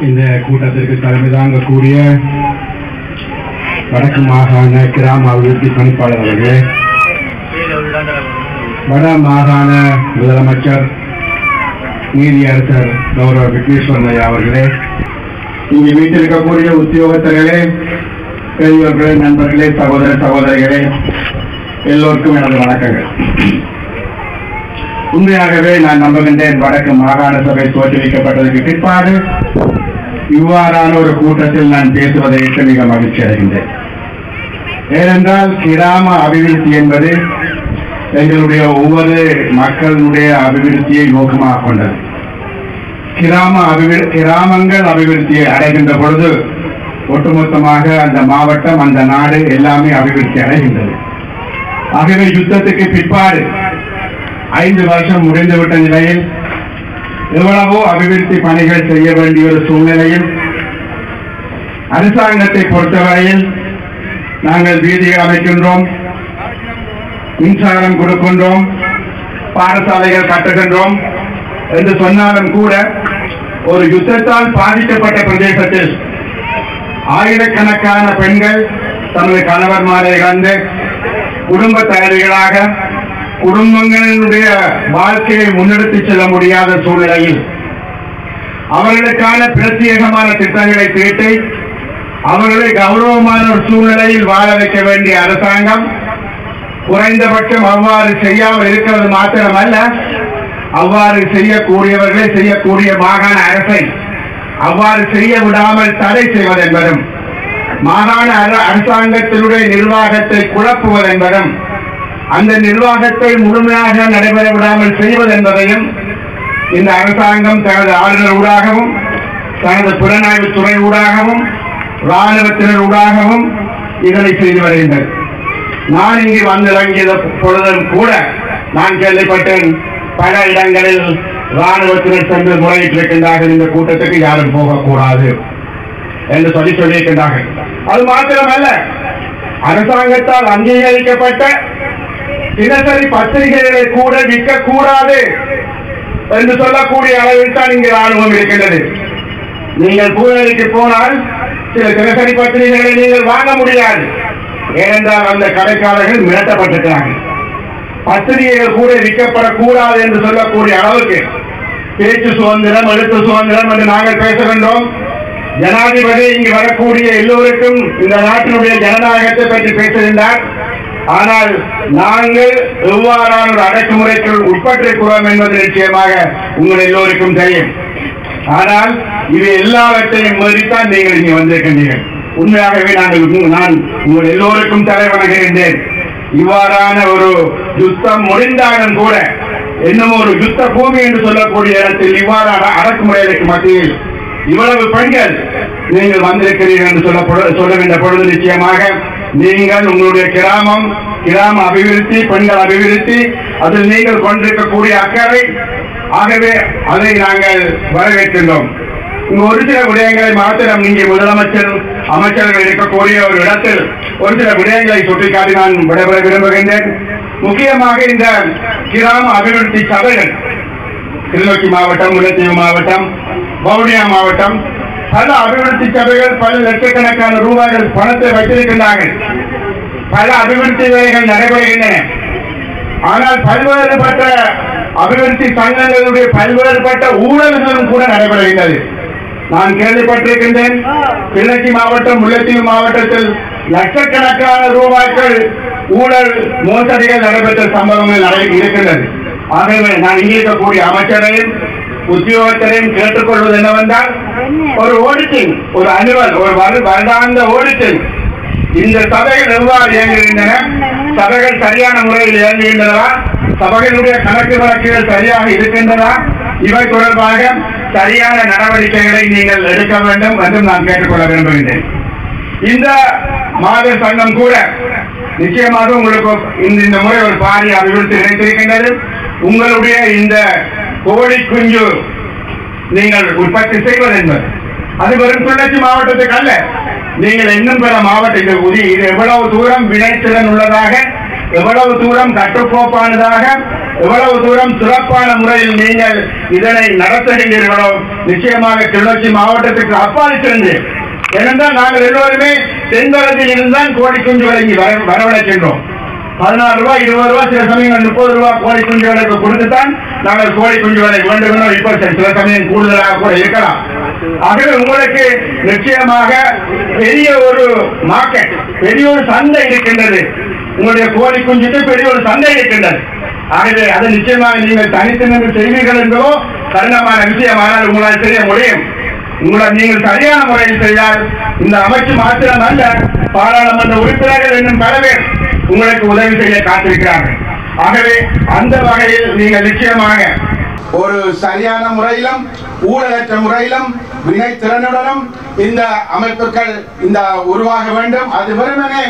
இந்த கூட்டத்திற்கு தலைமை தாங்க கூடிய வடக்கு மாகாண கிராம அபிவிருத்தி பணிப்பாளர் அவர்களே. வட மாகாண முதலமைச்சர் நீதியரசர் கௌரவ விக்னேஸ்வரன் ஐயா அவர்களே இங்கு வீட்டிருக்கக்கூடிய உத்தியோகத்தர்களே பெரியவர்களே நண்பர்களே சகோதர சகோதரிகளே எல்லோருக்கும் எனது வணக்கங்கள். உண்மையாகவே நான் நம்புகின்றேன் வடக்கு மாகாண சபை தோற்றுவிக்கப்பட்டதற்கு பிற்பாடு இவ்வாறான ஒரு கூட்டத்தில் நான் பேசுவதை இட்டு மிக மகிழ்ச்சி அடைகின்றேன். ஏனென்றால் கிராம அபிவிருத்தி என்பது எங்களுடைய ஒவ்வொரு மக்களுடைய அபிவிருத்தியை நோக்கமாக கொண்டது. கிராம அபிவிரு கிராமங்கள் அபிவிருத்தியை அடைகின்ற பொழுது ஒட்டுமொத்தமாக அந்த மாவட்டம் அந்த நாடு எல்லாமே அபிவிருத்தி அடைகின்றது. ஆகவே யுத்தத்துக்கு பிற்பாடு ஐந்து வருஷம் முடிந்துவிட்ட நிலையில் எவ்வளவோ அபிவிருத்தி பணிகள் செய்ய வேண்டிய ஒரு சூழ்நிலையில் அரசாங்கத்தை பொறுத்தவரையில் நாங்கள் வீதிகள் அமைக்கின்றோம் மின்சாரம் கொடுக்கின்றோம் பாடசாலைகள் கட்டுகின்றோம் என்று சொன்னாலும் கூட ஒரு யுத்தத்தால் பாதிக்கப்பட்ட பிரதேசத்தில் ஆயிரக்கணக்கான பெண்கள் தமது கணவர்மாரை இழந்து குடும்ப தலைவிகளாக குடும்பங்களினுடைய வாழ்க்கையை முன்னெடுத்து செல்ல முடியாத சூழ்நிலையில் அவர்களுக்கான பிரத்யேகமான திட்டங்களை தீட்டி அவர்களை கௌரவமான ஒரு சூழ்நிலையில் வாழ வைக்க வேண்டிய அரசாங்கம் குறைந்தபட்சம் அவ்வாறு செய்யாமல் இருக்கிறது மாத்திரமல்ல அவ்வாறு செய்யக்கூடியவர்களை செய்யக்கூடிய மாகாண அரசை அவ்வாறு செய்ய விடாமல் தடை செய்வதென்பதும் மாகாண அர- அரசாங்கத்தினுடைய நிர்வாகத்தை குழப்புவதென்பதும் என்பதும் அந்த நிர்வாகத்தை முழுமையாக நடைபெற விடாமல் செய்வது என்பதையும் இந்த அரசாங்கம் தனது ஆளுநர் ஊடாகவும் தனது புலனாய்வு துறை ஊடாகவும் ராணுவத்தினர் ஊடாகவும் இதனை செய்து வருகின்றது நான் இங்கு வந்திறங்கிய பொழுதும் கூட நான் கேள்விப்பட்டேன் பல இடங்களில் ராணுவத்தினர் சென்று முறையிட்டிருக்கின்றார்கள் இந்த கூட்டத்துக்கு யாரும் போகக்கூடாது என்று சொல்லி சொல்லியிருக்கின்றார்கள். அது மாத்திரமல்ல அரசாங்கத்தால் அங்கீகரிக்கப்பட்ட தினசரி பத்திரிகைகளை கூட விற்க கூடாது என்று சொல்லக்கூடிய அளவில் தான் இங்கு ராணுவம் இருக்கின்றது. நீங்கள் பூவேலிக்கு போனால் சில தினசரி பத்திரிகைகளை நீங்கள் வாங்க முடியாது. ஏனென்றால் அந்த கடைக்காரர்கள் மிரட்டப்பட்டிருக்கிறார்கள் பத்திரிகைகள் கூட விற்கப்படக்கூடாது என்று சொல்லக்கூடிய அளவுக்கு பேச்சு சுதந்திரம் எழுத்து சுதந்திரம் என்று நாங்கள் பேச வேண்டும் ஜனாதிபதி இங்கு வரக்கூடிய எல்லோருக்கும் இந்த நாட்டினுடைய ஜனநாயகத்தை பற்றி பேசுகின்றார். ஆனால் நாங்கள் எவ்வாறான ஒரு அடக்குமுறைக்குள் உட்பட்டிருக்கிறோம் என்பது நிச்சயமாக உங்கள் எல்லோருக்கும் தெரியும். ஆனால் இது எல்லாவற்றையும் மீறித்தான் நீங்கள் இங்கே வந்திருக்கின்றீர்கள். உண்மையாகவே நாங்கள் நான் உங்கள் எல்லோருக்கும் தலைவணங்குகின்றேன். இவ்வாறான ஒரு யுத்தம் முடிந்தாலும் கூட இன்னும் ஒரு யுத்த பூமி என்று சொல்லக்கூடிய இடத்தில் இவ்வாறான அடக்குமுறைகளுக்கு மத்தியில் இவ்வளவு பெண்கள் நீங்கள் வந்திருக்கிறீர்கள் என்று சொல்ல சொல்லுகின்ற பொழுது நிச்சயமாக நீங்கள் உங்களுடைய கிராமம் கிராம அபிவிருத்தி பெண்கள் அபிவிருத்தி அதில் நீங்கள் கொண்டிருக்கக்கூடிய அக்கறை. ஆகவே அதை நாங்கள் வரவேற்றுள்ளோம் இங்கு ஒரு சில விடயங்களை மாத்திரம் இங்கே முதலமைச்சர் அமைச்சர்கள் இருக்கக்கூடிய ஒரு இடத்தில் ஒரு சில விடயங்களை சுட்டிக்காட்டி நான் விடைபெற விரும்புகின்றேன். முக்கியமாக இந்த கிராம அபிவிருத்தி சபைகள் கிளிநொச்சி மாவட்டம் முல்லைத்தீவு மாவட்டம் வவுனியா மாவட்டம் பல அபிவிருத்தி சபைகள் பல லட்சக்கணக்கான ரூபாய்கள் பணத்தை வைத்திருக்கின்றார்கள். பல அபிவிருத்தி வேலைகள் நடைபெறுகின்றன. ஆனால் பல்வேறுபட்ட அபிவிருத்தி சங்கங்களுடைய பல்வேறுபட்ட ஊழல்களும் கூட நடைபெறுகின்றது. நான் கேள்விப்பட்டிருக்கின்றேன் கிளர்ச்சி மாவட்டம் முல்லைத்தீவு மாவட்டத்தில் லட்சக்கணக்கான ரூபாய்கள் ஊழல் மோசடிகள் நடைபெற்ற சம்பவங்கள் நடை இருக்கின்றது. ஆகவே நான் இங்கே இருக்கக்கூடிய அமைச்சரையும் உத்தியோகத்தரையும் கேட்டுக்கொள்வது என்னவென்றால் ஒரு ஓடிட்டிங் ஒரு அலுவல் ஒரு வரு- வருடாந்த ஓடிட்டிங் இந்த சபைகள் எவ்வாறு இயங்குகின்றன? சபைகள் சரியான முறையில் இயங்குகின்றனவா? சபைகளுடைய கணக்கு வழக்குகள் சரியாக இருக்கின்றதா இவை தொடர்பாக சரியான நடவடிக்கைகளை நீங்கள் எடுக்க வேண்டும் என்றும் நான் கேட்டுக்கொள்ள விரும்புகின்றேன். இந்த மாத சங்கம் கூட நிச்சயமாக உங்களுக்கு இந்த இந்த முறை ஒரு பாரிய அபிவிருத்தி கிடைத்திருக்கின்றது உங்களுடைய இந்த கோழி குஞ்சு நீங்கள் உற்பத்தி செய்வது என்பது. அது வெறும் கிளர்ச்சி மாவட்டத்துக்கு அல்ல நீங்கள் இன்னும் பிற மாவட்டங்கள் உதவி இது எவ்வளவு தூரம் வினைத்திறன் உள்ளதாக எவ்வளவு தூரம் கட்டுக்கோப்பானதாக எவ்வளவு தூரம் சிறப்பான முறையில் நீங்கள் இதனை நடத்துகின்றீர்களோ நிச்சயமாக கிளர்ச்சி மாவட்டத்துக்கு அப்பால் சென்று ஏனென்றால் நாங்கள் எல்லோருமே தென்பகுதியில் இருந்தால் கோடி குஞ்சு வழங்கி வர வரவழைக்கின்றோம். பதினாறு ரூபாய் இருபது ரூபாய் சில சமயங்கள் முப்பது ரூபாய் கோழி குஞ்சு விலைக்கு கொடுத்துத்தான் நாங்கள் கோழி குஞ்சுகளை வேண்டும் இப்போ சில சமயம் கூடுதலாக கூட இருக்கலாம். ஆகவே உங்களுக்கு நிச்சயமாக பெரிய ஒரு மார்க்கெட் பெரிய ஒரு சந்தை இருக்கின்றது. உங்களுடைய கோழி குஞ்சுக்கு பெரிய ஒரு சந்தை இருக்கின்றது. ஆகவே அதை நிச்சயமாக நீங்கள் தனித்து நின்று செய்வீர்கள் என்பதோ கடினமான விஷயமானால் உங்களால் செய்ய முடியும். உங்களை நீங்கள் சரியான முறையில் செய்தால் இந்த அமைச்சு மாத்திரம் அல்ல பாராளுமன்ற உறுப்பினர்கள் இன்னும் பல பேர் உங்களுக்கு உதவி செய்ய காத்திருக்கிறார்கள். ஆகவே அந்த வகையில் நீங்கள் நிச்சயமாக ஒரு சரியான முறையிலும் ஊழலற்ற முறையிலும் வினை திறனுடனும் இந்த அமைப்புகள் இந்த உருவாக வேண்டும். அது வெறுமனே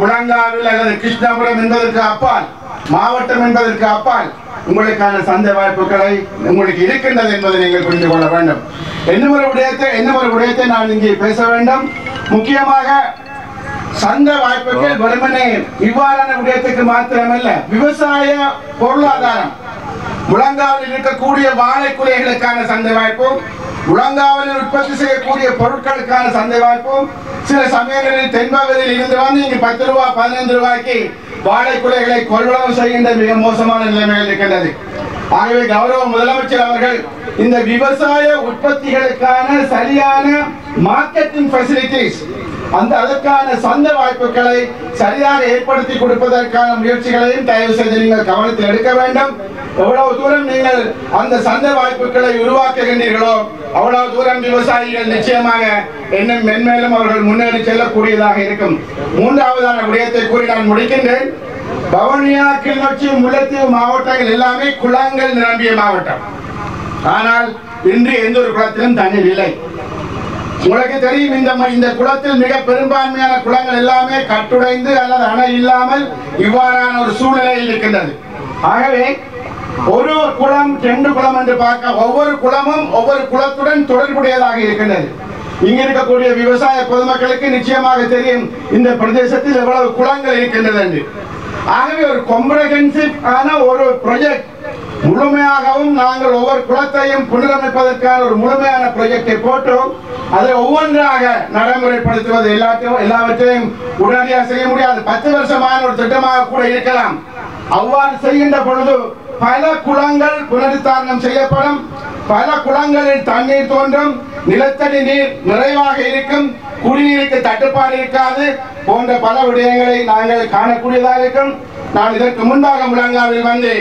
முழங்காவில் அல்லது கிருஷ்ணாபுரம் என்பதற்கு அப்பால் மாவட்டம் என்பதற்கு அப்பால் உங்களுக்கான சந்தை வாய்ப்புகளை உங்களுக்கு இருக்கின்றது என்பதை நீங்கள் புரிந்து கொள்ள வேண்டும். என்ன ஒரு விடயத்தை என்ன ஒரு விடயத்தை நான் இங்கே பேச வேண்டும்? முக்கியமாக சந்தை வாய்ப்புகள் வெறுமனே இவ்வாறான விடயத்துக்கு மாத்திரமல்ல விவசாய பொருளாதாரம். முழங்காவில் இருக்கக்கூடிய வாழை குலைகளுக்கான சந்தை வாய்ப்பும் முழங்காவலில் உற்பத்தி செய்யக்கூடிய பொருட்களுக்கான சந்தை வாய்ப்பும் சில சமயங்களில் தென்பகுதியில் இருந்து வந்து இங்கு பத்து ரூபாய் பதினைந்து ரூபாய்க்கு வாழை குலைகளை கொள்வனவு செய்கின்ற மிக மோசமான நிலைமைகள் இருக்கின்றது. ஆகவே கௌரவ முதலமைச்சர் அவர்கள் இந்த விவசாய உற்பத்திகளுக்கான சரியான மார்க்கெட்டிங் ஃபெசிலிட்டிஸ் அந்த அதற்கான சந்தை வாய்ப்புகளை சரியாக ஏற்படுத்தி கொடுப்பதற்கான முயற்சிகளையும் தயவு செய்து நீங்கள் கவனத்தில் எடுக்க வேண்டும். எவ்வளவு தூரம் நீங்கள் அந்த சந்தை வாய்ப்புகளை உருவாக்குகின்றீர்களோ அவ்வளவு தூரம் விவசாயிகள் நிச்சயமாக இன்னும் மென்மேலும் அவர்கள் முன்னேறி செல்லக்கூடியதாக இருக்கும். மூன்றாவதான விடயத்தை கூறி நான் முடிக்கின்றேன். பவனியா கிளிநொச்சி முல்லைத்தீவு மாவட்டங்கள் எல்லாமே குளங்கள் நிரம்பிய மாவட்டம். ஆனால் இன்று எந்த ஒரு குளத்திலும் தண்ணீர் இல்லை. உங்களுக்கு தெரியும் இந்த இந்த குளத்தில் மிக பெரும்பான்மையான குளங்கள் எல்லாமே கட்டுடைந்து அல்லது அணை இல்லாமல் இவ்வாறான ஒரு சூழ்நிலையில் இருக்கின்றது. ஆகவே ஒரு குளம் ரெண்டு குளம் என்று பார்க்க ஒவ்வொரு குளமும் ஒவ்வொரு குளத்துடன் தொடர்புடையதாக இருக்கின்றது. இங்க இருக்கக்கூடிய விவசாய பொதுமக்களுக்கு நிச்சயமாக தெரியும் இந்த பிரதேசத்தில் எவ்வளவு குளங்கள் இருக்கின்றது என்று. ஆகவே ஒரு comprehensive ஆன ஒரு ப்ரொஜெக்ட் முழுமையாகவும் நாங்கள் ஒவ்வொரு குளத்தையும் புனரமைப்பதற்கான ஒரு முழுமையான ப்ரொஜெக்டை போட்டோம். அதை ஒவ்வொன்றாக நடைமுறைப்படுத்துவது எல்லாத்தையும் எல்லாவற்றையும் உடனடியாக செய்ய முடியாது. பத்து வருஷமான ஒரு திட்டமாக கூட இருக்கலாம். அவ்வாறு செய்கின்ற பொழுது பல குளங்கள் புனருத்தாரணம் செய்யப்படும். பல குளங்களில் தண்ணீர் தோன்றும். நிலத்தடி நீர் நிறைவாக இருக்கும். குடிநீருக்கு தட்டுப்பாடு இருக்காது. போன்ற பல விடயங்களை நாங்கள் காணக்கூடியதாக இருக்கும். நான் இதற்கு முன்பாக முழங்காவில் வந்து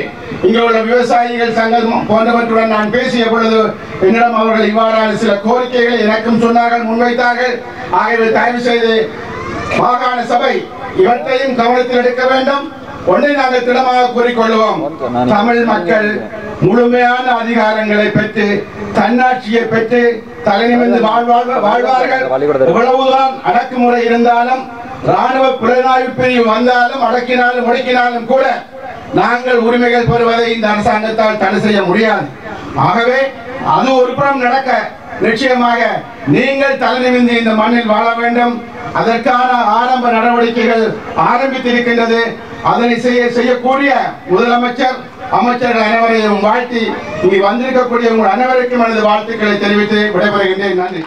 இங்கே உள்ள விவசாயிகள் சங்கம் போன்றவற்றுடன் நான் பேசிய பொழுது என்னிடம் அவர்கள் இவ்வாறான சில கோரிக்கைகளை எனக்கும் சொன்னார்கள் முன்வைத்தார்கள். ஆகியவை தயவு செய்து மாகாண சபை இவற்றையும் கவனத்தில் எடுக்க வேண்டும். ஒன்றை நாங்கள் திடமாக கூறிக்கொள்வோம். தமிழ் மக்கள் முழுமையான அதிகாரங்களை பெற்று தன்னாட்சியை பெற்று தலைநிமிந்து வாழ்வார்கள் வாழ்வார்கள். எவ்வளவுதான் அடக்குமுறை இருந்தாலும் ராணுவ புலனாய்வு பிரிவு வந்தாலும் அடக்கினாலும் முடக்கினாலும் கூட நாங்கள் உரிமைகள் பெறுவதை இந்த அரசாங்கத்தால் தடை செய்ய முடியாது. ஆகவே அது ஒரு புறம் நடக்க நிச்சயமாக நீங்கள் தலைநிமிந்து இந்த மண்ணில் வாழ வேண்டும். அதற்கான ஆரம்ப நடவடிக்கைகள் ஆரம்பித்திருக்கின்றது. அதனை செய்ய செய்யக்கூடிய முதலமைச்சர் அமைச்சர்கள் அனைவரையும் வாழ்த்தி இங்கு வந்திருக்கக்கூடிய உங்கள் அனைவருக்கும் எனது வாழ்த்துக்களை தெரிவித்து விடைபெறுகின்றேன். நன்றி.